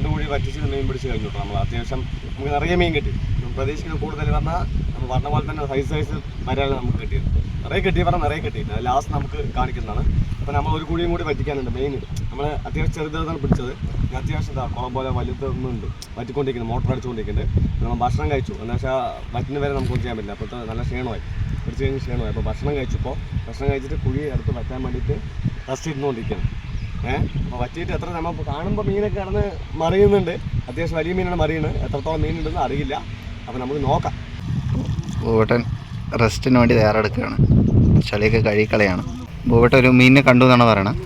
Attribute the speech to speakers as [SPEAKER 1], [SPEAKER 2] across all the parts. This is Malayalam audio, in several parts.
[SPEAKER 1] രണ്ട് കുഴി വറ്റിച്ച് മീൻ പിടിച്ച് കഴിഞ്ഞു നമ്മൾ അത്യാവശ്യം നമുക്ക് നിറയെ മീൻ കിട്ടി. പ്രതീക്ഷിക്കുന്ന കൂടുതൽ പറഞ്ഞാൽ നമ്മൾ പറഞ്ഞ പോലെ തന്നെ സൈസ് സൈസ് വരാണ് നമുക്ക് കിട്ടിയത്. നിറയെ കിട്ടി പറഞ്ഞാൽ നിറയെ കിട്ടി. ലാസ്റ്റ് നമുക്ക് കാണിക്കുന്നതാണ്. അപ്പോൾ നമ്മൾ ഒരു കുഴിയും കൂടി വറ്റിക്കാനുണ്ട് മെയിൻ നമ്മൾ അത്യാവശ്യം ചെറുതാണ് പിടിച്ചത്. അത്യാവശ്യം ഇതാ കുളം പോലെ വലുതൊന്നുണ്ട്. വറ്റിക്കൊണ്ടിരിക്കുന്നത് മോട്ടർ അടിച്ചുകൊണ്ടിരിക്കുന്നുണ്ട്. നമ്മൾ ഭക്ഷണം കഴിച്ചു. എന്ന് വെച്ചാൽ വറ്റിന് വരെ നമുക്കൊന്നും ചെയ്യാൻ പറ്റില്ല. അപ്പോൾ നല്ല ക്ഷീണമായി. പിടിച്ച് കഴിഞ്ഞ് ക്ഷീണമായി. അപ്പോൾ ഭക്ഷണം കഴിച്ചപ്പോൾ ഭക്ഷണം കഴിച്ചിട്ട് കുഴി അടുത്ത് വറ്റാൻ വേണ്ടിയിട്ട് റസ്റ്റ് ഇരുന്നുകൊണ്ടിരിക്കുകയാണ്. ഏഹ് അപ്പോൾ വറ്റിയിട്ട് എത്ര നമ്മൾ കാണുമ്പോൾ മീനൊക്കെ കിടന്ന് മറിയുന്നുണ്ട്. അത്യാവശ്യം വലിയ മീനാണ് മറിയുന്നത്. എത്രത്തോളം മീനുണ്ടെന്ന് അറിയില്ല. അപ്പോൾ നമുക്ക് നോക്കാം.
[SPEAKER 2] ബോബട്ടൻ റെസ്റ്റിന് വേണ്ടി തയ്യാറെടുക്കുകയാണ്. ചളിയൊക്കെ കഴിക്കളയാണ് ബോബട്ടൻ ഒരു മീനിനെ കണ്ടു എന്നാണ് പറയണത്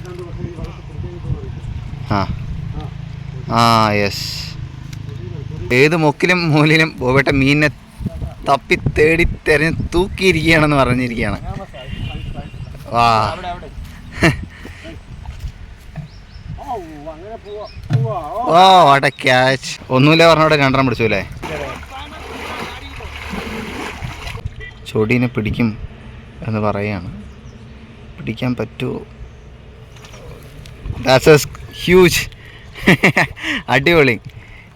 [SPEAKER 2] ആ. ആ യെസ് ഏത് മുക്കിലും മൂലിലും ബോബട്ടൻ മീനിനെ തപ്പി തേടി തെരഞ്ഞ് തൂക്കിയിരിക്കുകയാണെന്ന് പറഞ്ഞിരിക്കുകയാണ്. വാ. ഓ ഒന്നുമില്ല പറഞ്ഞോടെ രണ്ടെണ്ണം പിടിച്ചു അല്ലേ ചൊടീനെ പിടിക്കും എന്ന് പറയുകയാണ് പിടിക്കാൻ പറ്റുമോ ദാറ്റ്സ് എ ഹ്യൂജ് അടിപൊളി.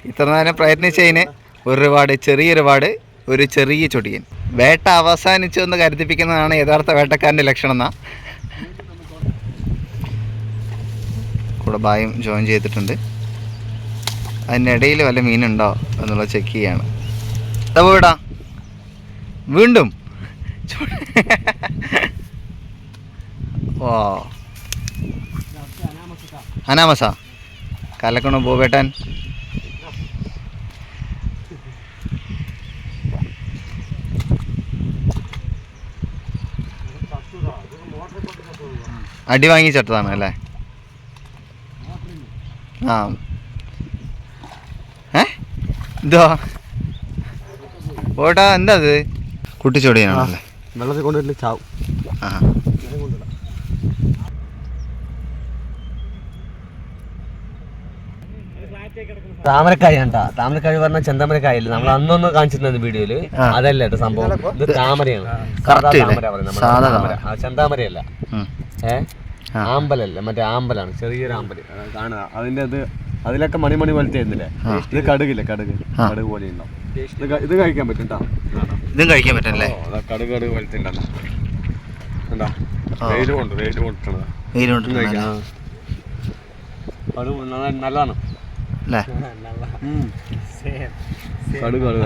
[SPEAKER 2] ഇത്ര നേരം പ്രയത്നിച്ചതിന് ഒരു റിവാർഡ് ചെറിയ റിവാർഡ് ഒരു ചെറിയ ചൊടിയൻ. വേട്ട അവസാനിച്ചു എന്ന് കരുതിപ്പിക്കുന്നതാണ് യഥാർത്ഥ വേട്ടക്കാരന്റെ ലക്ഷണം എന്നാ കൂടെ ബായും ജോയിൻ ചെയ്തിട്ടുണ്ട്. അതിനിടയിൽ വല്ല മീനുണ്ടോ എന്നുള്ളത് ചെക്ക് ചെയ്യാണ്. അതാ പോയിടാ വീണ്ടും. ഓ അനാമസ. കലക്കണോ ബോബേട്ടൻ? അടി വാങ്ങി ചട്ടതാണ് അല്ലേ? ആ. ഏ? ഇതോ? ഓട്ടാ എന്താ അത് കുട്ടിച്ചോടിയാണല്ലേ?
[SPEAKER 1] വെള്ളത്തിൽ കൊണ്ടുവരില്ല ചാവും.
[SPEAKER 2] ആ.
[SPEAKER 1] താമരക്കായാണ് ട്ടാ. താമരക്കായ് പറഞ്ഞ ചെന്താമരക്കായല്ലേ? നമ്മൾ അന്നൊന്ന് കാണിച്ചിരുന്നത്
[SPEAKER 2] വീഡിയോയിൽ.
[SPEAKER 1] അതല്ല കേട്ടോ സംഭവം. ഇത് താമരയാണ്. സാധാ? താമര പറയുന്നത് ചെന്താമരയല്ല.
[SPEAKER 2] ഉം.
[SPEAKER 1] ആമ്പലല്ല? മറ്റേ ആമ്പലാണ് ചെറിയൊരു ആമ്പൽ. കാണുക. അതിന്റെ ഇത് അതിലൊക്കെ മണിമണി പോലത്തെ ആയിരുന്നില്ലേ ഇത് കടുകില്ല? കടുക്. കടുക് പോലെ ഉണ്ടാവും ഇത് ഇത് കഴിക്കാൻ പറ്റും
[SPEAKER 2] ഇതും കഴിക്കാൻ പറ്റല്ലേ
[SPEAKER 1] ഓ, അതാ കടുക് കടുക് പോലത്തെ ഉണ്ടല്ലോ എന്താ. വെയിൽ കൊണ്ട് വെയിൽ നല്ലതാണ്.
[SPEAKER 2] അല്ലേ?
[SPEAKER 1] കടുക് കടുക.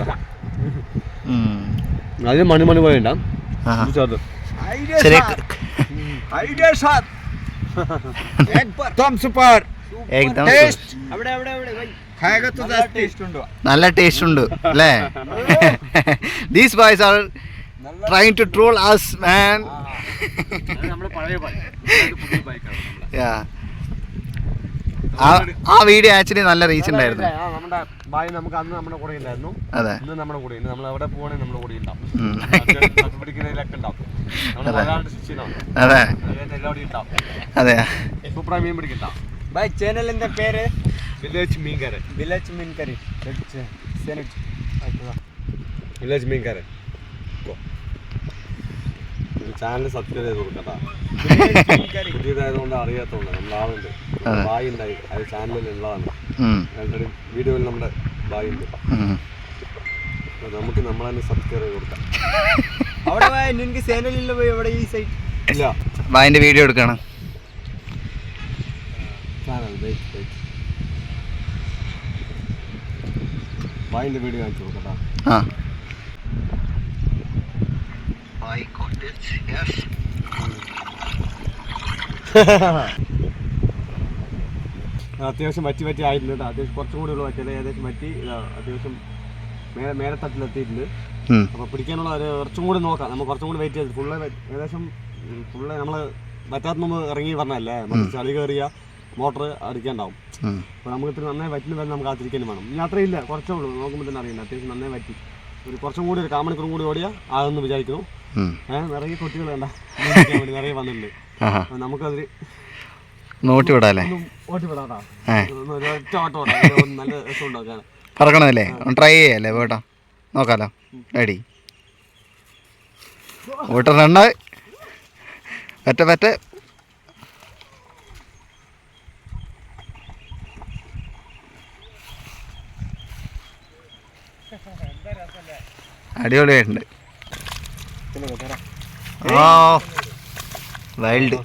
[SPEAKER 1] അതിന് മണിമണി പോലെ ഉണ്ടാവും. ചെറുത്
[SPEAKER 2] ചെറിയ ഏകദം നല്ല ടേസ്റ്റ് ഉണ്ട്? അല്ലേ? These boys are trying to troll us man
[SPEAKER 1] നമ്മുടെ പഴയ. ഇത് പുതിയ bike ആണ് നമ്മുടെ.
[SPEAKER 2] ആ വീഡിയോ ആക്ച്വലി നല്ല റീച്ച് ഉണ്ടായിരുന്നു.
[SPEAKER 1] നമ്മുടെ ഭായി നമുക്ക് അന്ന് നമ്മുടെ കൂടെ ഇല്ലായിരുന്നു.
[SPEAKER 2] അതെ.
[SPEAKER 1] ഇന്ന് നമ്മുടെ കൂടെ ഉണ്ട് നമ്മൾ അവിടെ പോകണേ നമ്മുടെ കൂടെ ഉണ്ടാവും പിടിക്കുന്നതിലൊക്കെ ഉണ്ടാവും.
[SPEAKER 2] അതെ. അതെ.
[SPEAKER 1] സൂപ്പറായി മീൻ
[SPEAKER 3] പിടിക്കണ്ട ഭായ് ചാനലിന്റെ പേര്?
[SPEAKER 1] വില്ലേജ്
[SPEAKER 3] മീൻ കറി വില്ലേജ് മീൻ കറി
[SPEAKER 1] വില്ലേജ് മീൻ കറി ചാനൽ സബ്സ്ക്രൈബ് ചെയ്ത് കൊടുക്കണ്ട. പുതിയതായതുകൊണ്ട് അറിയാത്തതുകൊണ്ട് നമ്മൾ ആളുണ്ട് ബായി ഉണ്ടായി അത് ചാനലിൽ ഉള്ളതാണ്
[SPEAKER 2] ഉം.
[SPEAKER 1] വീഡിയോയിൽ നമ്മുടെ ബായി ഉണ്ട് നമുക്ക് നമ്മൾ തന്നെ സബ്സ്ക്രൈബ് കൊടുക്കാം.
[SPEAKER 3] അവിടെ പോയ നിനക്ക് സേനൽ ഇല്ല പോയി അവിടെ ഈ സൈറ്റ്
[SPEAKER 1] ഇല്ല.
[SPEAKER 2] ബായിന്റെ വീഡിയോ എടുക്കണം.
[SPEAKER 1] വെയിറ്റ് വീഡിയോ കാണിച്ചു കൊടുക്കട്ടാ.
[SPEAKER 2] ആ.
[SPEAKER 1] അത്യാവശ്യം വറ്റി വറ്റി ആയിട്ടുണ്ട് കേട്ടോ അത്യാവശ്യം കുറച്ചും കൂടി ഉള്ള വറ്റിയത് ഏകദേശം വറ്റി അത്യാവശ്യം മേലെ മേലെ തട്ടിലെത്തിയിട്ടുണ്ട്. അപ്പോൾ പിടിക്കാനുള്ള ഒരു കുറച്ചും കൂടി നോക്കാം. നമ്മൾ കുറച്ചും കൂടി വെയിറ്റ് ചെയ്ത് ഫുള്ള് ഏകദേശം ഫുള്ള് നമ്മൾ വറ്റാത്ത മുമ്പ് ഇറങ്ങി പറഞ്ഞല്ലേ നമുക്ക് ചളി കയറിയ മോട്ടർ അടിക്കാണ്ടാവും. അപ്പോൾ നമുക്ക് ഇത്ര നന്നായി വറ്റിന് വരെ നമുക്ക് കാത്തിരിക്കാനും വേണം ഇനി അത്രയില്ല കുറച്ചേ ഉള്ളൂ. നോക്കുമ്പോൾ തന്നെ അറിയില്ല. അത്യാവശ്യം നന്നായി വറ്റി. ഒരു കുറച്ചും കൂടി ഒരു കാമണിക്കൂറും കൂടി ഓടിയാൽ ആകുമെന്ന് വിചാരിക്കുന്നു. ഏഹ് നിറയെ കുട്ടികൾ വേണ്ട നിറയെ വന്നിട്ടുണ്ട്. നമുക്കതിൽ
[SPEAKER 2] നോട്ടി വിടാല്ലേ പറക്കണമല്ലേ ഒന്ന് ട്രൈ ചെയ്യല്ലേ വേട്ടാ? നോക്കാലോ. റെഡി ഓട്ട രണ്ട പറ്റ പറ്റ അടിപൊളിയായിട്ടുണ്ട്. ഓ വൈൽഡ്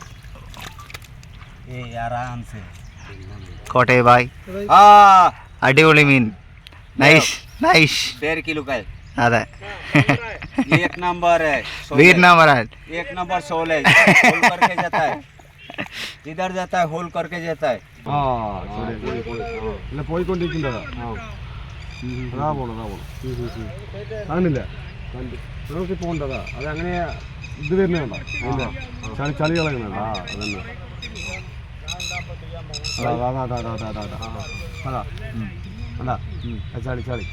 [SPEAKER 3] ये आराम से
[SPEAKER 2] കോട്ടയ ബായ്
[SPEAKER 3] हाँ
[SPEAKER 2] അടിപൊളി മീൻ നൈസ് നൈസ്
[SPEAKER 3] डेढ़ किलो का है
[SPEAKER 2] അതെ
[SPEAKER 3] ये एक नंबर है शोल
[SPEAKER 2] വീർ
[SPEAKER 3] है।
[SPEAKER 2] നാമരാൻ
[SPEAKER 3] एक नंबर सोल है होल करके जाता है इधर जाता है होल करके जाता है
[SPEAKER 1] ആ ശരി പോയി പോയി ആ. ഇല്ല പോയിക്കൊണ്ടിരിക്കുന്നതാ ആ അതാ പോണു അതാ പോണു കാണില്ല കണ്ട് നമുക്ക് പോകണ്ടതാ അത് അങ്ങനെ ഇത് വരുന്നുണ്ടോ അതിന്റെ ചളി ചളി കളയുന്നുണ്ടോ ആ അതന്നെ അതാ ചളി ചളി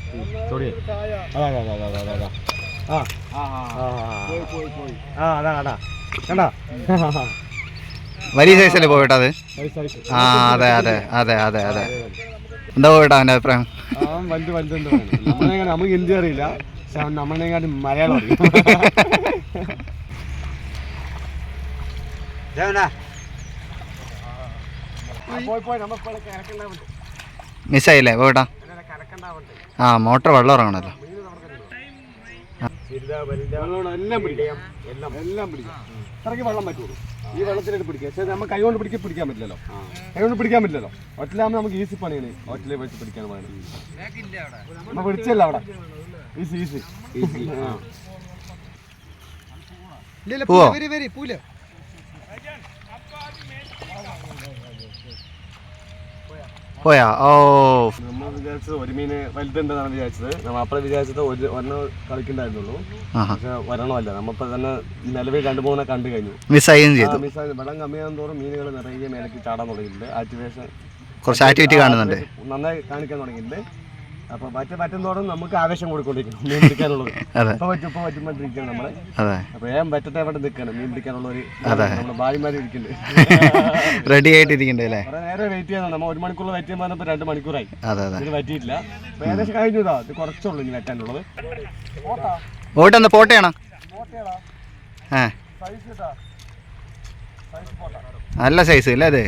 [SPEAKER 1] ആ ആ. കണ്ടാ?
[SPEAKER 2] വലിയ സൈസല്ലേ പോയിട്ടാ അത്?
[SPEAKER 1] സൈസ് സൈസ്
[SPEAKER 2] ആ അതെ അതെ അതെ അതെ അതെ. എന്താ പോയിട്ടാ അവന്റെ അഭിപ്രായം?
[SPEAKER 1] അവൻ വലുത് വലുതുണ്ട് നമ്മളെങ്ങനെ നമുക്ക് ഹിന്ദി അറിയില്ല. പക്ഷെ അവൻ നമ്മളെങ്ങാണ്ട് മലയാളം അറിയും.
[SPEAKER 2] മിസ്സായില്ലേ?
[SPEAKER 1] പോട്ടാ
[SPEAKER 2] ആ മോട്ടർ വെള്ളം ഇറങ്ങണല്ലോ.
[SPEAKER 1] എല്ലാം പിടിക്കാം. എല്ലാം. എല്ലാം പിടിക്കാം. വെള്ളം പറ്റുള്ളൂ. ഈ വെള്ളത്തിലേക്ക് പിടിക്കാം പക്ഷേ നമുക്ക് കൈ കൊണ്ട് പിടിക്കാൻ പിടിക്കാൻ പറ്റില്ലല്ലോ. കൈ കൊണ്ട് പിടിക്കാൻ പറ്റില്ലല്ലോ. ഒറ്റലാകുമ്പോൾ നമുക്ക് ഈസി പണിയാണ്. ഒറ്റലെ വെച്ച് പിടിക്കാൻ പാടില്ല നമ്മൾ പിടിച്ചല്ല അവിടെ. Easy easy. ഈസി.
[SPEAKER 2] പോവോ പോയാ? ഓ.
[SPEAKER 1] നമ്മൾ വിചാരിച്ചത് ഒരു മീന് വലുതുണ്ടെന്നാണ് വിചാരിച്ചത്. നമ്മൾ അപ്പഴേ വിചാരിച്ചത് ഒരു ഒരെണ്ണം കളിക്കണ്ടായിരുന്നുള്ളൂ പക്ഷെ വരണമല്ല. നമ്മപ്പോ തന്നെ നിലവിൽ രണ്ടു മൂന്നെ കണ്ടു കഴിഞ്ഞു.
[SPEAKER 2] മിസ്സായും ചെയ്തു.
[SPEAKER 1] വെള്ളം കമ്മിയാകും തോറും മീനുകൾ നിറയെ മേലേക്ക് ചാടാൻ തുടങ്ങിയിട്ടുണ്ട്. ആക്ടിവേഷൻ
[SPEAKER 2] കുറച്ച് ആക്ടിവിറ്റി കാണുന്നുണ്ട്.
[SPEAKER 1] നന്നായി കാണിക്കാൻ തുടങ്ങിയിട്ടുണ്ട്. അപ്പൊ പറ്റ പറ്റുന്നതോടും നമുക്ക് ആവേശം കൊടുക്കൊണ്ടിരിക്കണം മീൻ പിടിക്കാനുള്ളത്.
[SPEAKER 2] അതെ.
[SPEAKER 1] ഇപ്പൊ പറ്റും ഇപ്പൊ പറ്റുമ്പോണ്ടിരിക്കണം നമ്മൾ.
[SPEAKER 2] അതെ.
[SPEAKER 1] അപ്പൊ ഏം പറ്റത്തെ അവിടെ നിൽക്കണം മീൻ പിടിക്കാനുള്ള ഒരു
[SPEAKER 2] അതെ.
[SPEAKER 1] നമ്മുടെ ഭാര്യമാര് ഇരിക്കുന്നുണ്ട്
[SPEAKER 2] റെഡി ആയിട്ടിരിക്കണ്ടേ അല്ലേ
[SPEAKER 1] നേരെ വെയിറ്റ് ചെയ്യണം നമ്മൾ ഒരു മണിക്കൂർ വെയിറ്റ് ചെയ്യാൻ പറഞ്ഞപ്പോ രണ്ട് മണിക്കൂറായി.
[SPEAKER 2] അതെ അതെ.
[SPEAKER 1] ഇതിന് പറ്റിയിട്ടില്ല. അപ്പൊ ഏകദേശം കഴിഞ്ഞതാ. ഇതാ ഇത് കുറച്ചുള്ളൂ ഇനി വെറ്റാനുള്ളത്
[SPEAKER 2] പോയിട്ട് എന്താ പോട്ടെയാണോ നല്ല സൈസ് അല്ലേ അത്?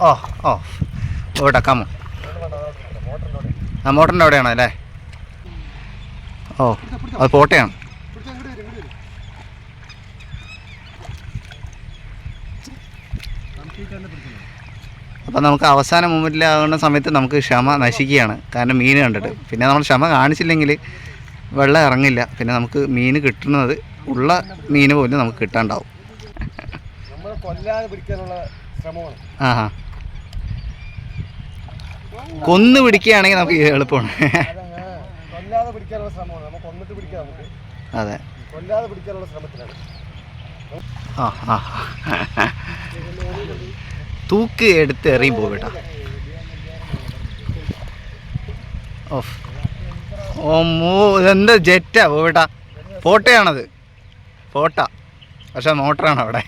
[SPEAKER 2] ഓ ഓ. ഇവിടെ കമ്മ ആ മോട്ടറിന്റെ അവിടെയാണോ അല്ലേ? ഓ അത് പോട്ടയാണ്. അപ്പം നമുക്ക് അവസാന മൂമെന്റിലാകുന്ന സമയത്ത് നമുക്ക് ക്ഷമ നശിക്കുകയാണ്. കാരണം മീൻ കണ്ടിട്ട്. പിന്നെ നമ്മൾ ക്ഷമ കാണിച്ചില്ലെങ്കിൽ വെള്ളം ഇറങ്ങില്ല. പിന്നെ നമുക്ക് മീൻ കിട്ടുന്നത് ഉള്ള മീൻ പോലും നമുക്ക് കിട്ടാണ്ടാവും. ആ കൊന്നു പിടിക്കുകയാണെങ്കിൽ നമുക്ക് എളുപ്പമാണ്.
[SPEAKER 1] കൊല്ലാതെ പിടിക്കാനുള്ള ശ്രമമാണ്. നമുക്ക് കൊന്നിട്ട് പിടിക്കാം നമുക്ക്.
[SPEAKER 2] അതെ.
[SPEAKER 1] കൊല്ലാതെ പിടിക്കാനുള്ള ശ്രമത്തിലാണ്.
[SPEAKER 2] തൂക്ക് എടുത്ത് എറിയും പോകട്ടാ ഓഫ്. ഓ മോ ഇതെന്താ ജെറ്റാ പോകട്ടാ ഫോട്ടോയാണത്. ഫോട്ട. പക്ഷെ മോട്ടറാണ് അവിടെ.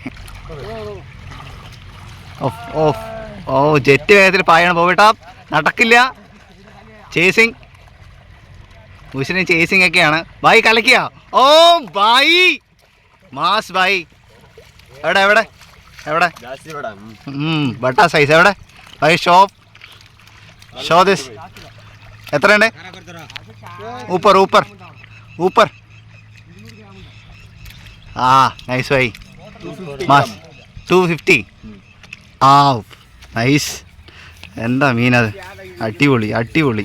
[SPEAKER 2] Of of. ഓ ജെറ്റ് വേഗത്തിൽ പായാണ് പോകട്ടാ നടക്കില്ല. ചേസിങ് ഉശിന് ചേസിങ് ഒക്കെയാണ്. ബായി കളിക്കുക ഓ ബായി. മാസ് ബായി. എവിടെ എവിടെ? എവിടെ? ബട്ടാ സൈസ് എവിടെ? ബൈ ഷോപ്പ് ഷോ ദിസ് എത്രയുണ്ട്? ഊപ്പർ ഊപ്പർ ഊപ്പർ ആ നൈസ് ബൈ മാസ്. ടു ഫിഫ്റ്റി ആ നൈസ് എന്താ മീനത് അടിപൊളി അടിപൊളി.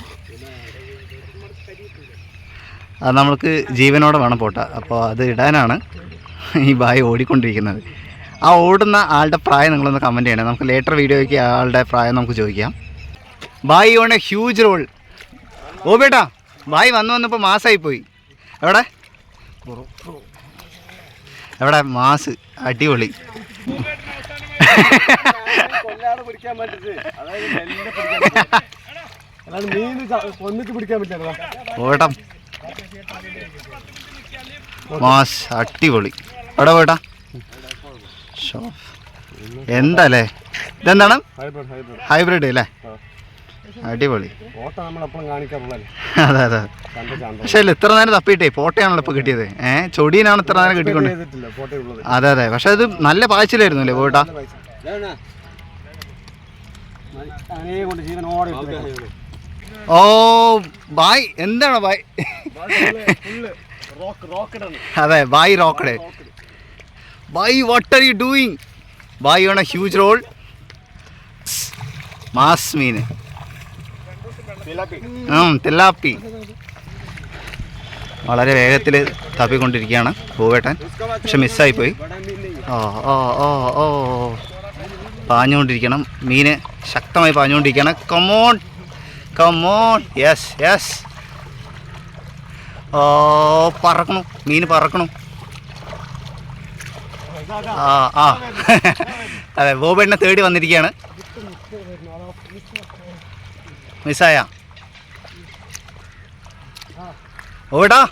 [SPEAKER 2] അത് നമ്മൾക്ക് ജീവനോടെ വേണം പോട്ട. അപ്പോൾ അത് ഇടാനാണ് ഈ ബായി ഓടിക്കൊണ്ടിരിക്കുന്നത്. ആ ഓടുന്ന ആളുടെ പ്രായം നിങ്ങളൊന്ന് കമന്റ് ചെയ്യണം. നമുക്ക് ലേറ്റർ വീഡിയോയ്ക്ക് ആളുടെ പ്രായം നമുക്ക് ചോദിക്കാം. ബായി ഓൺ എ ഹ്യൂജ് റോൾ ഓ ബേട്ടാ ബായ് വന്നു വന്നപ്പോൾ മാസമായി പോയി. എവിടെ? എവിടെ? മാസ്. അടിപൊളി.
[SPEAKER 1] കൊല്ലാതെ പിടിക്കാൻ അതായത് പിടിക്കാൻ പറ്റും. അല്ലാണ്ട് മീൻ ച- കൊന്നിട്ട് പിടിക്കാൻ പറ്റില്ല
[SPEAKER 2] ഓട്ടം മാസ് അടിപൊളി. എവിടെ പോട്ടാ ഷോ എന്താല്ലേ? ഇതെന്താണ്?
[SPEAKER 1] ഹൈബ്രിഡ് ഹൈബ്രിഡ്
[SPEAKER 2] ഹൈബ്രിഡ് അല്ലേ? അടിപൊളി.
[SPEAKER 1] ഓട്ടം നമ്മളെപ്പോഴും കാണിക്കാറുള്ളല്ലേ
[SPEAKER 2] അതെ അതെ
[SPEAKER 1] പക്ഷെ അല്ല
[SPEAKER 2] പക്ഷേ ഇത്ര നേരം തപ്പിയിട്ടേ പോട്ടയാണല്ലോ ഇപ്പോൾ കിട്ടിയത്. ഏഹ് ചൊടിയനാണ് ഇത്ര നേരം കിട്ടിക്കൊണ്ട്.
[SPEAKER 1] ചെയ്തിട്ടില്ല ഫോട്ടോ ഉള്ളത്.
[SPEAKER 2] അതെ അതെ. പക്ഷെ അത് നല്ല പാച്ചിലായിരുന്നു അല്ലേ പോയിട്ടാ
[SPEAKER 1] അതിനെ കൊണ്ട് ജീവനോടെ ഇട്ട്
[SPEAKER 2] ഓ ബായ്. എന്താണ് ബായ്? അതെ ബായ് റോക്കഡ് ബായ് what are you doing bye on a huge roll mass മീൻ തില്ലാപ്പി. വളരെ വേഗത്തിൽ തപ്പിക്കൊണ്ടിരിക്കുകയാണ് പൂവേട്ടൻ. പക്ഷെ മിസ്സായിപ്പോയി ഓ ഓ ഓ ഓ പാഞ്ഞുകൊണ്ടിരിക്കണം. മീന് ശക്തമായി പാഞ്ഞുകൊണ്ടിരിക്കണം come on come on yes yes ഓ പറക്കണം. മീൻ പറക്കണം. ആ ആ. അതെ ബോബേട്ടിനെ തേടി വന്നിരിക്കുകയാണ്. മിസ്സായ. ഓടാ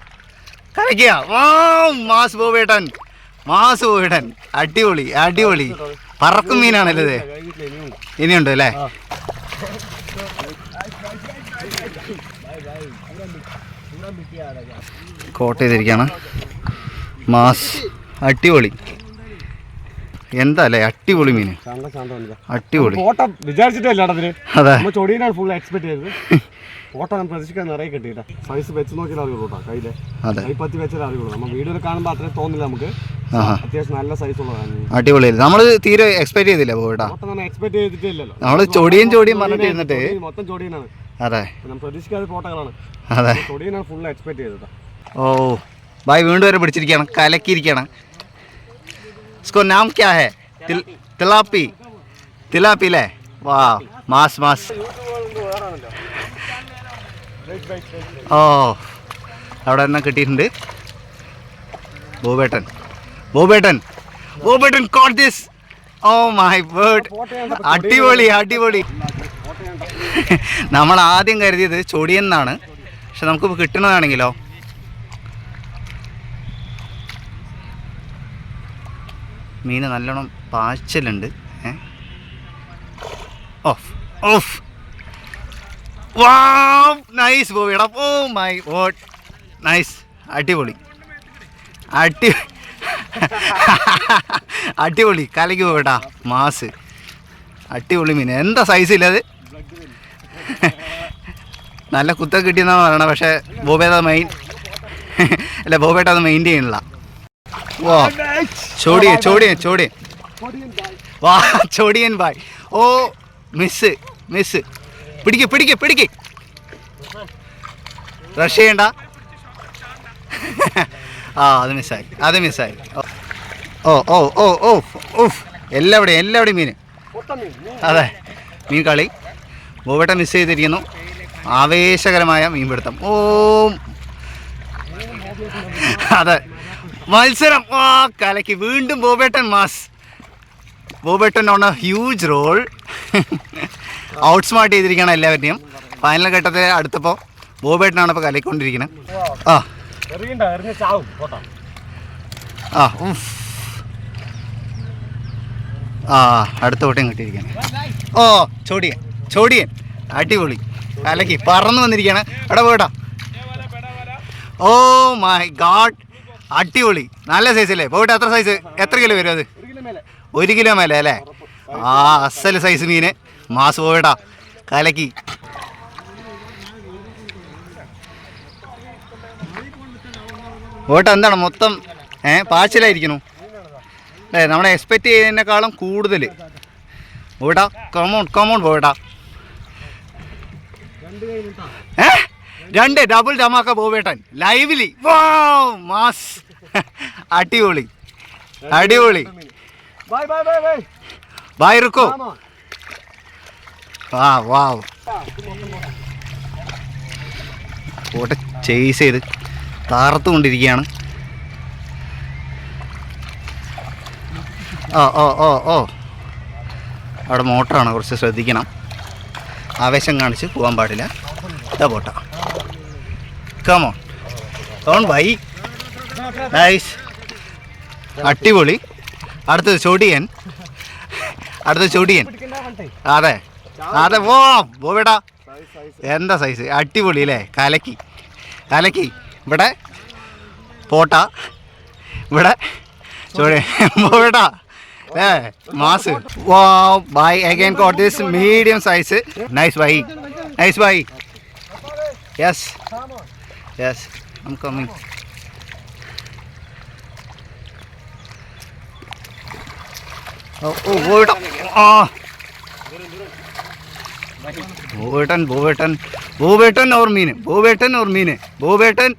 [SPEAKER 2] കരയ്ക്കുക. വാ മാസ് ബോബേട്ടൻ. മാസ് ബോബേട്ടൻ. അടിപൊളി അടിപൊളി. പറക്കും മീനാണല്ലോ ഇത്?
[SPEAKER 1] ഇനിയുണ്ട്
[SPEAKER 2] അല്ലേ? കോട്ട് ചെയ്തിരിക്കുകയാണ്. മാസ് അടിപൊളി. എന്താ അല്ലേ അടിപൊളി മീൻ. അടിപൊളി.
[SPEAKER 1] ചൊടിയാണ് ഫുൾ അതിന്.
[SPEAKER 2] അതെ.
[SPEAKER 1] നമ്മൾ ചൊടിയനാണ് ഫുൾ എക്സ്പെക്ട് ചെയ്തത് ഫോട്ടോ നമ്മൾ പ്രതീക്ഷിക്കാൻ നിറയെ കിട്ടിയിട്ടാ സൈസ് വെച്ച് നോക്കിയാൽ അറിയുള്ളൂ കേട്ടോ കയ്യിലെ
[SPEAKER 2] അതെ
[SPEAKER 1] കൈ പത്തി വെച്ചാൽ അറിയുള്ളൂ നമ്മൾ വീഡിയോയിൽ കാണുമ്പോൾ അത്രയും തോന്നില്ല നമുക്ക്
[SPEAKER 2] ആഹാ
[SPEAKER 1] അത്യാവശ്യം നല്ല സൈസ് ഉള്ളതാണ്
[SPEAKER 2] അടിപൊളി നമ്മൾ തീരെ എക്സ്പെക്ട് ചെയ്തില്ല പോയിട്ടാ
[SPEAKER 1] ഫോട്ടോ നമ്മൾ എക്സ്പെക്ട് ചെയ്തിട്ടില്ലല്ലോ
[SPEAKER 2] നമ്മൾ ചൊടിയും ചൊടിയും പറഞ്ഞിട്ട് ഇരുന്നിട്ട്
[SPEAKER 1] ചൊടിയൻ, മൊത്തം ചൊടിയനാണ്
[SPEAKER 2] അതെ
[SPEAKER 1] നമ്മൾ പ്രതീക്ഷിക്കാത്ത ഫോട്ടോകളാണ്
[SPEAKER 2] അതെ
[SPEAKER 1] ചൊടിയനാണ് ഫുൾ എക്സ്പെക്ട് ചെയ്തത്
[SPEAKER 2] ഓ ഭായ് വീണ്ടും വരെ പിടിച്ചിരിക്കുകയാണ് കലക്കിയിരിക്കുകയാണ് इसको नाम क्या है तिल तिलापी तिलापी അല്ലേ വാ മാസ് മാസ് ഓ അവിടെ തന്നെ കിട്ടിയിട്ടുണ്ട്. ബോബേട്ടൻ. ബോബേട്ടൻ. ബോബേട്ടൻ coat this oh my word അടിപൊളി അടിപൊളി. നമ്മൾ ആദ്യം കരുതിയത് ചൊടിയെന്നാണ് പക്ഷെ നമുക്ക് കിട്ടുന്നതാണെങ്കിലോ മീൻ നല്ലോണം പാച്ചലുണ്ട്. ഏ? Off off. വാ നൈസ് ബോബിയടാ ഓ മൈ വോട്ട് നൈസ് അടിപൊളി. അടി അടിപൊളി. കലക്ക് പോകട്ടാ. മാസ്. അടിപൊളി മീൻ. എന്താ സൈസ് ഇല്ലത് നല്ല കുത്ത കിട്ടിയെന്നാണ് പറയണത് പക്ഷേ ബോബേട്ട മെയിൻ അല്ല ബോബേട്ട അത് മെയിന്റെയിൻ ചെയ്യണില്ല. ഓ ചോടിയൻ ചോടിയൻ ചോടിയൻ വാ ചോടിയൻ ബായ് ഓ മിസ് മിസ് പിടിക്ക് പിടിക്ക് പിടിക്ക്. റഷ് ചെയ്യണ്ട. ആ അത് മിസ്സായി അത് മിസ്സായി ഓ ഓ ഓ ഓ ഓഫ് എല്ലാവിടെയും എല്ലാവിടെയും മീൻ. അതെ മീൻ കളി. ബോബേട്ട മിസ് ചെയ്തിരിക്കുന്നു. ആവേശകരമായ മീൻപിടുത്തം. ഓ അതെ മത്സരം. ആ കലക്കി. വീണ്ടും ബോബേട്ടൻ mass. ബോബേട്ടൻ on a huge roll outsmart ചെയ്തിരിക്കണം എല്ലാവരുടെയും. ഫൈനൽ ഘട്ടത്തിൽ അടുത്തപ്പോൾ ബോബേട്ടനാണ് ഇപ്പോൾ കലക്കൊണ്ടിരിക്കുന്നത് ആ. ആ. ആ അടുത്ത ഓട്ടം കിട്ടിയിരിക്കുകയാണ്. ഓ ചോടിയൻ ചോടിയൻ. അടിപൊളി. കലക്കി പറന്ന് വന്നിരിക്കുകയാണ്. എടാ പോട്ടാ ഓ മൈ ഗാഡ്. അടിപൊളി. നല്ല സൈസ് അല്ലേ? പോയിട്ട് എത്ര സൈസ് എത്ര കിലോ വരും അത്?
[SPEAKER 1] ഒരു കിലോ മേലെ.
[SPEAKER 2] അല്ലേ? ആ അസൽ സൈസ് മീന്. മാസ് പോയടാ കലക്കി. പോയിട്ട് എന്താണ് മൊത്തം ഏ പാച്ചിലായിരിക്കണു. അല്ലേ നമ്മളെ എക്സ്പെക്റ്റ് ചെയ്തതിനേക്കാളും കൂടുതൽ പോയിട്ടാ കമോൺ കമോൺ പോയിട്ടാ ഏ? രണ്ട് ഡബിൾ ഡമാക്ക പോവേട്ടൻ ലൈവ്ലി വാ മാസ്. അടിപൊളി. അടിപൊളി.
[SPEAKER 1] ബൈ
[SPEAKER 2] ബായ് റുക്കോ വാ വാവ്. പോട്ടെ ചേസ് ചെയ്ത് താർത്തുകൊണ്ടിരിക്കുകയാണ് ഓ ഓ ഓ ഓ. അവിടെ മോട്ടറാണ് കുറച്ച് ശ്രദ്ധിക്കണം. ആവേശം കാണിച്ച് പോകാൻ പാടില്ല. ഇതാ പോട്ട കമോ ഓൺ വൈ. നൈസ് അടിപൊളി. അടുത്തത് ചൊടിയൻ. അടുത്തത് ചൊടിയൻ. അതെ. അതെ ഓ പോവേടാ. എന്താ സൈസ് അടിപൊളി അല്ലേ? കലക്കി. കലക്കി. ഇവിടെ പോട്ട. ഇവിടെ. ചോടി. പോവേടാ. ഏ മാസ്. വാ by again got this medium size nice by nice ബൈ യെസ് യെസ് ഐം കമ്മിങ് ഓ ഓ ഓ ആ. ഭൂവേട്ടൻ ഭൂവേട്ടൻ ഭൂവേട്ടൻ ഓർ മീൻ ഭൂവേട്ടൻ ഓർ മീൻ ഭൂവേട്ടൻ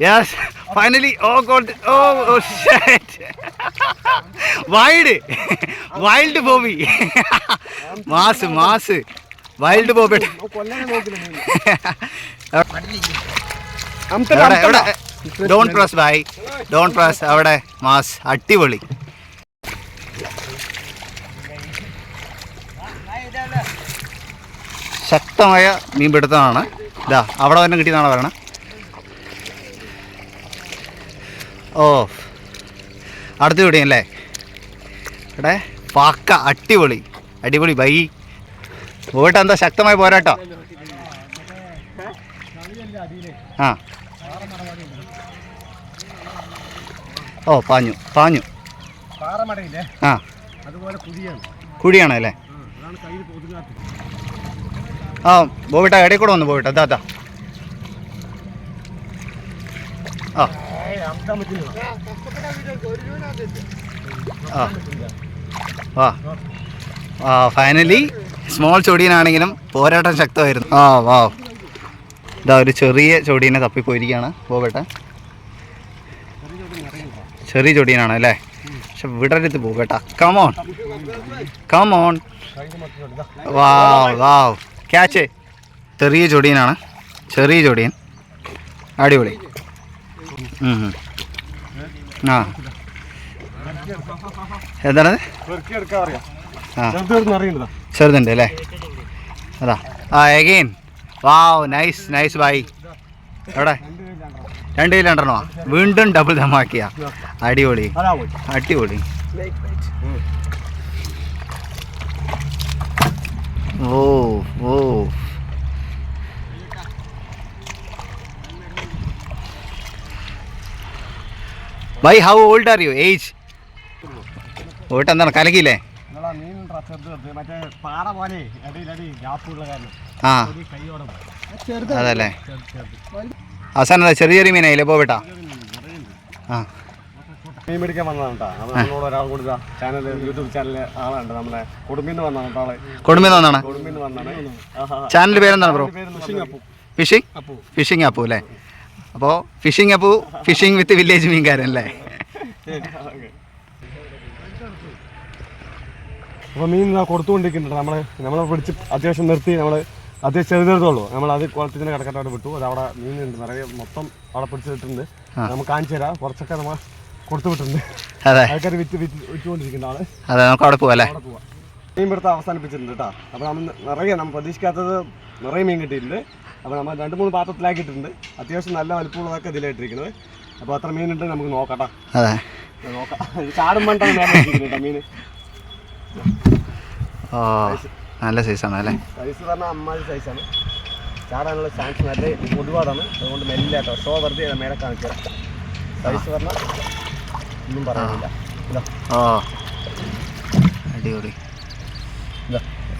[SPEAKER 2] യെസ് ഫൈനലി ഓ ഗോഡ് ഓ wild wild Bobby mass mass wild ബോബേട്ടൻ Don press ബൈ ഡോൺ പ്രസ് അവിടെ മാസ് അടിപൊളി. ശക്തമായ മീൻപിടുത്തമാണ്. ഇതാ അവിടെ തന്നെ കിട്ടിയതാണോ പറയണേ? ഓ അടുത്ത് അല്ലേ? ഇവിടെ പാക്ക അടിപൊളി അടിപൊളി ബൈ. പോയിട്ട് എന്താ ശക്തമായ പോരാട്ടോ. ആ. ഓ പാഞ്ഞു പാഞ്ഞു. ആ. കുഴിയാണ്. അല്ലേ? ആ പോയിട്ട ഇടയിൽ കൂടെ വന്നു പോയിട്ട അതാ അതാ ആ. ആ. വാ ആ ഫൈനലി സ്മോൾ ചൊടിയനാണെങ്കിലും പോരാട്ടം ശക്തമായിരുന്നു. ആ വാ. ഇതാ ഒരു ചെറിയ ചൊടീനെ തപ്പിപ്പോയിരിക്കുകയാണ് പോകട്ടെ ചെറിയ ചൊടിയനാണ് അല്ലേ? പക്ഷെ വിടരുത് പോകട്ടെ come on come on wow wow catch ചെറിയ ചൊടിയനാണ്. ചെറിയ ചൊടിയൻ. അടിപൊളി. ആ. എന്താണ്? ചെറുതുണ്ട് അല്ലേ? അതാ. ആ എഗെയിൻ വാവ് നൈസ് നൈസ് ബൈ എവിടെ? രണ്ട് കിലോ രണ്ടെണ്ണോ വീണ്ടും ഡബിൾ ദമാക്കിയ അടിപൊളി. അടിപൊളി. ഓ ഓ by how old are you age ഓട്ട് എന്താണ്? കലക്കിയില്ലേ ആ.
[SPEAKER 1] പോയി.
[SPEAKER 2] അതല്ലേ? അവസാനം ചെറിയ ചെറിയ മീനായില്ലേ? പോവേട്ടാ. ആ.
[SPEAKER 1] മീൻ പിടിക്കാൻ വന്നതാണ് കേട്ടോ. നമ്മളോട് ഒരാൾ കൊടുത്ത ചാനൽ യൂട്യൂബ് ചാനലിലെ ആളുണ്ട് നമ്മുടെ കുടുംബിന്ന് വന്നതാണ് കേട്ടോ ആൾ.
[SPEAKER 2] കൊടുമ്പെന്ന് വന്നാണ്?
[SPEAKER 1] കുടുംബിന്ന് വന്നാണ്. ആഹാ.
[SPEAKER 2] ചാനൽ പേരെന്താണ് bro
[SPEAKER 1] fishing Appu
[SPEAKER 2] fishing
[SPEAKER 1] Appu
[SPEAKER 2] fishing Appu അല്ലേ? അപ്പോൾ fishing Appu fishing with village മീൻകാരൻ അല്ലേ?
[SPEAKER 1] അപ്പോൾ മീൻ കൊടുത്തുകൊണ്ടിരിക്കുന്നുണ്ട്. നമ്മൾ നമ്മളെ പിടിച്ച് അത്യാവശ്യം നിർത്തി നമ്മൾ അത്യാവശ്യം ചെറുതെടുത്തോളൂ നമ്മൾ അത് കുളത്തിന് കിടക്കട്ടോടെ വിട്ടു. അത് അവിടെ മീനുണ്ട് നിറയെ മൊത്തം അവിടെ പിടിച്ചിട്ടുണ്ട്. നമുക്ക് കാണിച്ചു തരാം കുറച്ചൊക്കെ നമ്മൾ
[SPEAKER 2] അതെ.
[SPEAKER 1] ആൾക്കാർ വിറ്റ് വിറ്റ് വിറ്റുകൊണ്ടിരിക്കുന്ന ആൾ
[SPEAKER 2] അതെ നമുക്ക് അവിടെ പോവാം അല്ലേ
[SPEAKER 1] അവിടെ പോവാം. മീൻ പിടുത്തം അവസാനിപ്പിച്ചിട്ടുണ്ട് കേട്ടോ അപ്പോൾ നമ്മൾ നിറയെ നമ്മൾ പ്രതീക്ഷിക്കാത്തത് നിറയെ മീൻ കിട്ടിയിട്ടുണ്ട്. അപ്പോൾ നമ്മൾ രണ്ട് മൂന്ന് പാത്രത്തിലാക്കിയിട്ടുണ്ട്. അത്യാവശ്യം നല്ല വലുപ്പമുള്ളതൊക്കെ ഇതിലായിട്ടിരിക്കുന്നത് അപ്പോൾ അത്ര മീനുണ്ട് നമുക്ക് നോക്കട്ടെ കേട്ടോ
[SPEAKER 2] അതെ.
[SPEAKER 1] നോക്കാം. ചാടും മീൻ
[SPEAKER 2] ഓ നല്ല സൈസാണ് അല്ലേ?
[SPEAKER 1] സൈസ് പറഞ്ഞാൽ അമ്മാതി സൈസാണ്. ചാടാനുള്ള ചാൻസ് നല്ല ഒരുപാടാണ്. അതുകൊണ്ട് മെല്ലെ കേട്ടോ ഷോ വെറുതെ മേലെ കാണിക്കാം. സൈസ് പറഞ്ഞാൽ ഒന്നും പറയാനില്ല.
[SPEAKER 2] ഓ അടിപൊളി.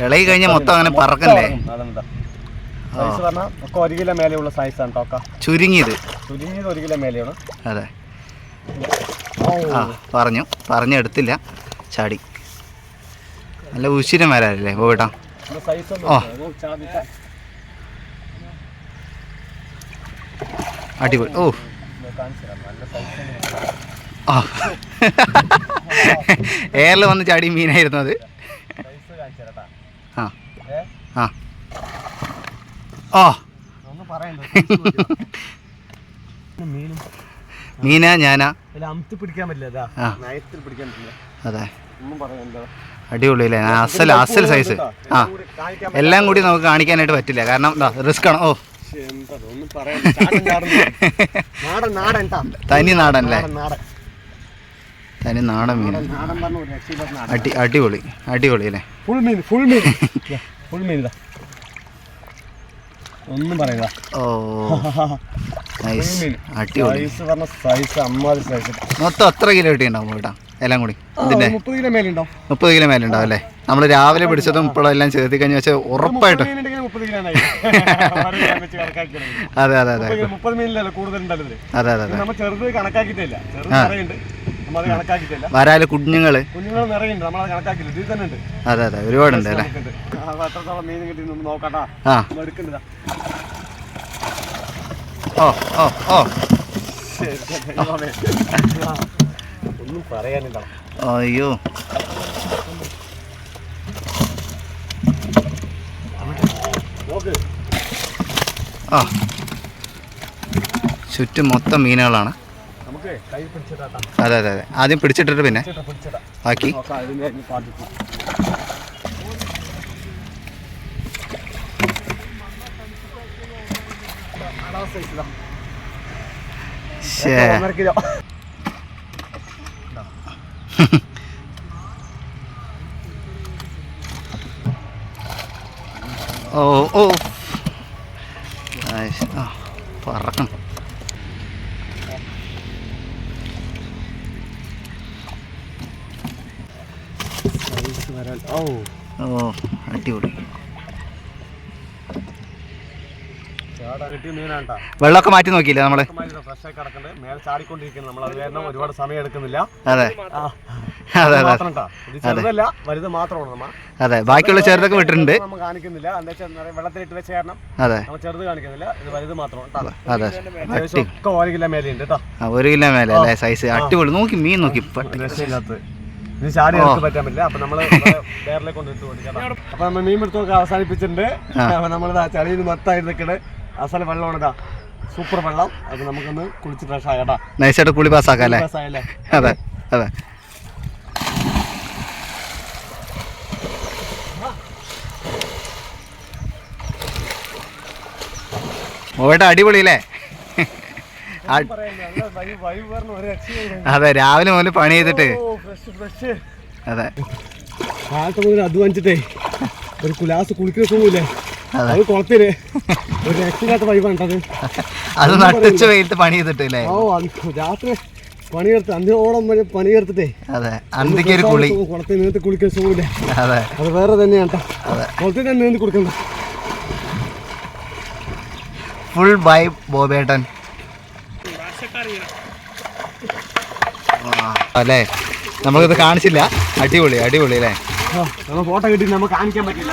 [SPEAKER 2] ഇളകി കഴിഞ്ഞാൽ മൊത്തം അങ്ങനെ പറക്കല്ലേ
[SPEAKER 1] സൈസ് പറഞ്ഞാൽ ഒക്കെ ഒരു കിലോ മേലെയുള്ള സൈസാണ് ടോക്ക.
[SPEAKER 2] ചുരുങ്ങിയത്.
[SPEAKER 1] ചുരുങ്ങിയത് ഒരു കിലോ മേലെയാണ്.
[SPEAKER 2] അതെ. ആ പറഞ്ഞു. പറഞ്ഞെടുത്തില്ല ചാടി. നല്ല ഉശിരം വരാറില്ലേ? പോയിട്ടാ ഓ. അടിപൊളി. ഓ.
[SPEAKER 1] നല്ല സൈസ്
[SPEAKER 2] ആ എയറിൽ വന്ന് ചാടി മീനായിരുന്നു അത്. ആ. ആ. ഓ
[SPEAKER 1] മീനും
[SPEAKER 2] ഞാനാ.
[SPEAKER 1] അതാ.
[SPEAKER 2] അടിപൊളി അല്ലേ അസൽ അസൽ സൈസ് ആ. എല്ലാം കൂടി നമുക്ക് കാണിക്കാനായിട്ട് പറ്റില്ല. കാരണം റിസ്ക് ആണ്. ഓ.
[SPEAKER 1] എന്താ.
[SPEAKER 2] തനി നാടൻ അല്ലേ? തനി നാടൻ മീൻ. അടി അടിപൊളി അടിപൊളി അല്ലേ?
[SPEAKER 1] ഫുൾ മീൻ ഫുൾ മീൻ ഫുൾ മീൻ ഒന്നും പറയുക
[SPEAKER 2] ഓ നൈസ് അടിപൊളി.
[SPEAKER 1] സൈസ് പറഞ്ഞ സൈസ്
[SPEAKER 2] മൊത്തം എത്ര കിലോ കിട്ടിയിട്ടുണ്ടാവും പോയിട്ടാ എല്ലാം കൂടി. ഇതിന്റെ
[SPEAKER 1] മുപ്പത് കിലോ മേലുണ്ടോ
[SPEAKER 2] മുപ്പത് കിലോ മേലെ ഉണ്ടാവും അല്ലേ? നമ്മൾ രാവിലെ പിടിച്ചതും ഇപ്പോഴും എല്ലാം ചേർത്തി കഴിഞ്ഞ വെച്ചാൽ ഉറപ്പായിട്ട്. അതെ അതെ അതെ. അതെ. അതെ
[SPEAKER 1] ഇത്
[SPEAKER 2] അതെ
[SPEAKER 1] കണക്കാക്കിയിട്ടില്ല.
[SPEAKER 2] വരാൽ കുഞ്ഞുങ്ങൾ.
[SPEAKER 1] കുഞ്ഞുങ്ങൾ നിറയുണ്ട് നമ്മളത് കണക്കാക്കില്ല ഇതിൽ തന്നെ ഉണ്ട്.
[SPEAKER 2] അതെ അതെ ഒരുപാടുണ്ട് അല്ലേ?
[SPEAKER 1] നമുക്കുണ്ട്. അത് എത്രത്തോളം മീൻ കിട്ടി നമ്മൾ നോക്കട്ടാ.
[SPEAKER 2] ആ.
[SPEAKER 1] എടുക്കണ്ടതാ
[SPEAKER 2] ഓ ഓ ഓ.
[SPEAKER 1] ഒന്നും പറയാനില്ല.
[SPEAKER 2] അയ്യോ. ആ. ചുറ്റും മൊത്തം മീനുകളാണ്. അതെ അതെ അതെ. ആദ്യം പിടിച്ചിട്ടിട്ട് പിന്നെ
[SPEAKER 1] ആക്കി.
[SPEAKER 2] ഓ ഓ. പറക്കണം.
[SPEAKER 1] ഓ
[SPEAKER 2] അടിപൊളി. വെള്ളമൊക്കെ മാറ്റി നോക്കിയില്ലേ
[SPEAKER 1] നമ്മൾ? ഒരുപാട് സമയം എടുക്കുന്നില്ല
[SPEAKER 2] അതെ അതെ. അതെ ബാക്കിയുള്ള ചെറുതൊക്കെ വിട്ടിട്ടുണ്ട്.
[SPEAKER 1] നമ്മൾ കാണിക്കുന്നില്ല വെള്ളത്തിലിട്ട് വെച്ച കാരണം ചെറുത് കാണിക്കുന്നില്ല ഇത് വലുത് മാത്രമാണ് ഒരു കിലോ മേലെ ഉണ്ട്
[SPEAKER 2] ആ, ഒരു കിലോ മേലെ അല്ലേ? സൈസ് അടിപൊളി. നോക്കി മീൻ നോക്കി
[SPEAKER 1] രക്ഷയില്ലാത്തത്. ഇത് ചാടി എടുത്ത് പറ്റാൻ പറ്റില്ല. അപ്പൊ നമ്മൾ വേറെ കൊണ്ട് ഇട്ട് കൊടുക്കണം അപ്പൊ നമ്മൾ മീൻ പിടുത്തമൊക്കെ അവസാനിപ്പിച്ചിട്ടുണ്ട്. അപ്പൊ നമ്മളിതാ ചളിയിൽ മൊത്തമായി നിൽക്കണേ. അസല വെള്ളമാണിതാ സൂപ്പർ വെള്ളം. അത് നമുക്കൊന്ന് കുളിച്ച് ഫ്രഷ് ആകട്ടാ
[SPEAKER 2] നൈസായിട്ട് കുളി പാസ്സാക്കാം അല്ലേ? അതെ അതെ. ഓട്ടെ അടിപൊളിയല്ലേ? ആ- അതെ രാവിലെ മുതൽ പണി ചെയ്തിട്ട്. അതെ.
[SPEAKER 1] കാലത്ത് മുതൽ അധ്വാനിച്ചിട്ടേ ഒരു കുലാസ് കുളിക്കുന്ന അത്. കുളത്തിൽ. ഒരു രക്ഷയില്ലാത്ത വൈബാണ് അത്.
[SPEAKER 2] അത് നട്ടിച്ച് വെയിലത്ത് പണി ചെയ്തിട്ട് അല്ലേ
[SPEAKER 1] ഓ അത് രാത്രി പണിയെടുത്ത് അന്ത്യോളം വരെ പണിയെടുത്തിട്ടേ.
[SPEAKER 2] അതെ അന്തിക്ക് ഒരു കുളി.
[SPEAKER 1] കുളത്തിൽ നീന്തി കുളിക്കാൻ സുഖമില്ല
[SPEAKER 2] അതെ.
[SPEAKER 1] അത് വേറെ തന്നെയാണ്. കുളത്തിൽ തന്നെ നീന്തി കുളിക്കണ്ട
[SPEAKER 2] ഫുൾ ബൈ ബോബേട്ടൻ ആ, അല്ലേ? നമ്മളിത് കാണിച്ചില്ല. അടിപൊളി അടിപൊളി അല്ലേ?
[SPEAKER 1] ഫോട്ടോ കിട്ടി നമുക്ക് കാണിക്കാൻ പറ്റില്ല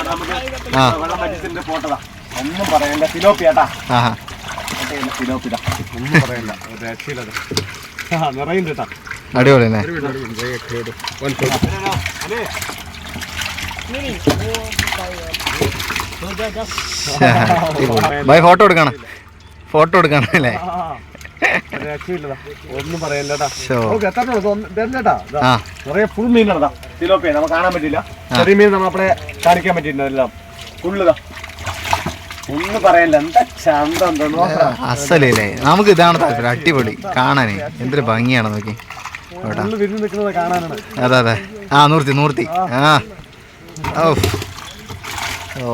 [SPEAKER 1] വെള്ളം ഫോട്ടോ ഒന്നും പറയണ്ട. ഫിലോപ്പിയാട്ടാ ഒന്നും പറയണ്ട. നിറയുണ്ട് കേട്ടാ
[SPEAKER 2] അടിപൊളി അല്ലേ? ബൈ ഫോട്ടോ എടുക്കണം. ഫോട്ടോ എടുക്കണം അല്ലേ?
[SPEAKER 1] ഒന്നും എത്ര തരണ്ടട്ടാ നിറയെ ഫുൾ മീനാണ് തിലോപ്പേ നമുക്ക് കാണാൻ പറ്റില്ല. ചെറിയ മീൻ നമ്മളെ കാണിക്കാൻ പറ്റിയിട്ടുണ്ട് എല്ലാം. ഫുള്ളുതാ ഒന്നും പറയല്ല. എന്താ ചന്തം
[SPEAKER 2] അസലല്ലേ നമുക്ക് ഇതാണ് താല്പര്യം. അടിപൊളി. കാണാനേ. എന്തൊരു ഭംഗിയാണ് നോക്കി. അതെ അതെ. ആ നൂർത്തി നൂർത്തി. ആ. ഓ ഓ.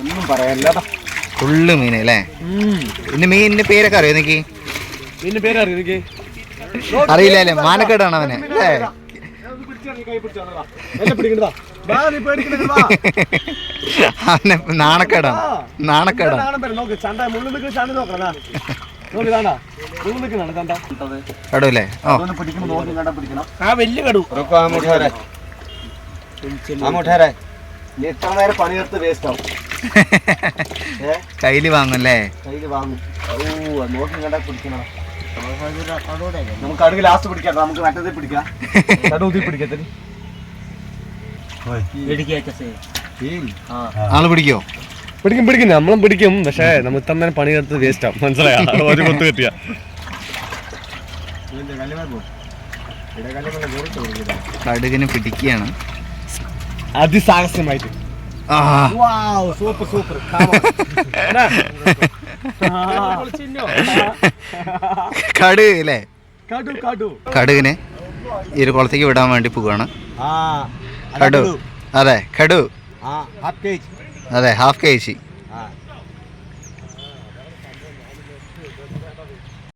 [SPEAKER 1] ഒന്നും പറയല്ലട്ടാ
[SPEAKER 2] ഫുള്ള് മീനല്ലേ? ഇന്ന് മീനിന്റെ പേരൊക്കെ അറിയോ എനിക്ക്
[SPEAKER 1] നിന്റെ പേര് അറിയോ
[SPEAKER 2] അറിയില്ലേ മാനക്കേടാണ് അവനെ അവനെ നാണക്കേടാണ് നാണക്കേടാണ്. കയ്യിൽ വാങ്ങും അല്ലേ?
[SPEAKER 1] കയ്യിൽ വാങ്ങും. ഓ നമുക്ക് അടുക്ക് ലാസ്റ്റ് പിടിക്കാം. നമുക്ക് മറ്റേ പിടിക്കാം. കടുതി പിടിക്കത്തില്ല
[SPEAKER 2] ആൾ പിടിക്കോ?
[SPEAKER 1] പിടിക്കും പിടിക്കും. നമ്മളും പിടിക്കും. പക്ഷേ നമ്മൾ ഇത്ര നേരം പണിയെടുത്ത് വേസ്റ്റാ മനസ്സിലായോ? ഒരു കൊത്ത് കെട്ടിയ.
[SPEAKER 2] കടുകിന് പിടിക്കുകയാണ്.
[SPEAKER 1] അതിസാഹസ്യമായിട്ട്.
[SPEAKER 2] ആ
[SPEAKER 1] സൂപ്പർ സൂപ്പർ
[SPEAKER 2] കടുക് അല്ലേ? കടുകിനെ ഈ ഒരു കുളത്തേക്ക് വിടാൻ വേണ്ടി പോവുകയാണ്. കടു. അതെ കടു.
[SPEAKER 1] ആ ഹാഫ് കേജ്
[SPEAKER 2] അതെ ഹാഫ് കെ ജി